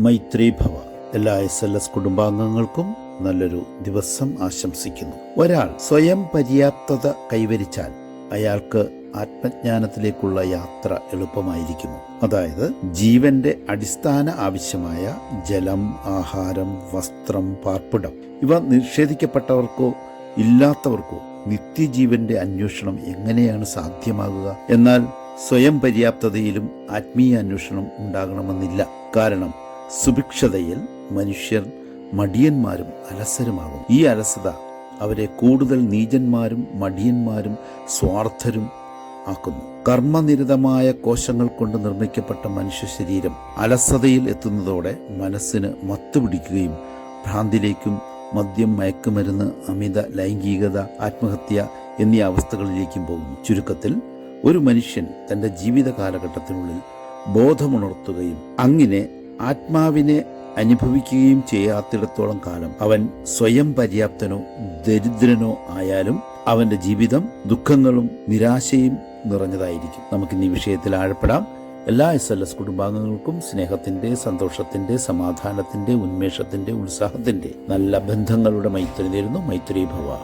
മൈത്രി ഭവ എല്ലാ S L S കുടുംബാംഗങ്ങൾക്കും നല്ലൊരു ദിവസം ആശംസിക്കുന്നു. ഒരാൾ സ്വയം പര്യാപ്തത കൈവരിച്ചാൽ അയാൾക്ക് ആത്മജ്ഞാനത്തിലേക്കുള്ള യാത്ര എളുപ്പമായിരിക്കുന്നു. അതായത് ജീവന്റെ അടിസ്ഥാന ആവശ്യമായ ജലം ആഹാരം വസ്ത്രം പാർപ്പിടം ഇവ നിഷേധിക്കപ്പെട്ടവർക്കോ ഇല്ലാത്തവർക്കോ നിത്യജീവന്റെ അന്വേഷണം എങ്ങനെയാണ് സാധ്യമാകുക? എന്നാൽ സ്വയം പര്യാപ്തതയിലും ആത്മീയ അന്വേഷണം ഉണ്ടാകണമെന്നില്ല. കാരണം സുഭിക്ഷതയിൽ മനുഷ്യർ മടിയന്മാരും അലസരുമാകും ഈ അലസത അവരെ കൂടുതൽ നീചന്മാരും മടിയന്മാരും സ്വാർത്ഥരും ആക്കുന്നു. കർമ്മനിരതമായ കോശങ്ങൾ കൊണ്ട് നിർമ്മിക്കപ്പെട്ട മനുഷ്യ ശരീരം അലസതയിൽ എത്തുന്നതോടെ മനസ്സിന് മത്തുപിടിക്കുകയും ഭ്രാന്തിലേക്കും മദ്യം മയക്കുമരുന്ന് അമിത ലൈംഗികത ആത്മഹത്യ എന്നീ അവസ്ഥകളിലേക്കും പോകുന്നു. ചുരുക്കത്തിൽ ഒരു മനുഷ്യൻ തന്റെ ജീവിത കാലഘട്ടത്തിനുള്ളിൽ ബോധമുണർത്തുകയും അങ്ങനെ ആത്മാവിനെ അനുഭവിക്കുകയും ചെയ്യാത്തിടത്തോളം കാലം അവൻ സ്വയം പര്യാപ്തനോ ദരിദ്രനോ ആയാലും അവന്റെ ജീവിതം ദുഃഖങ്ങളും നിരാശയും നിറഞ്ഞതായിരിക്കും. നമുക്കിന്ന് ഈ വിഷയത്തിൽ ആഴപ്പെടാം. എല്ലാ എസ് എൽ എസ് കുടുംബാംഗങ്ങൾക്കും സ്നേഹത്തിന്റെ സന്തോഷത്തിന്റെ സമാധാനത്തിന്റെ ഉന്മേഷത്തിന്റെ ഉത്സാഹത്തിന്റെ നല്ല ബന്ധങ്ങളുടെ മൈത്രി നേരുന്നു. മൈത്രി ഭവ.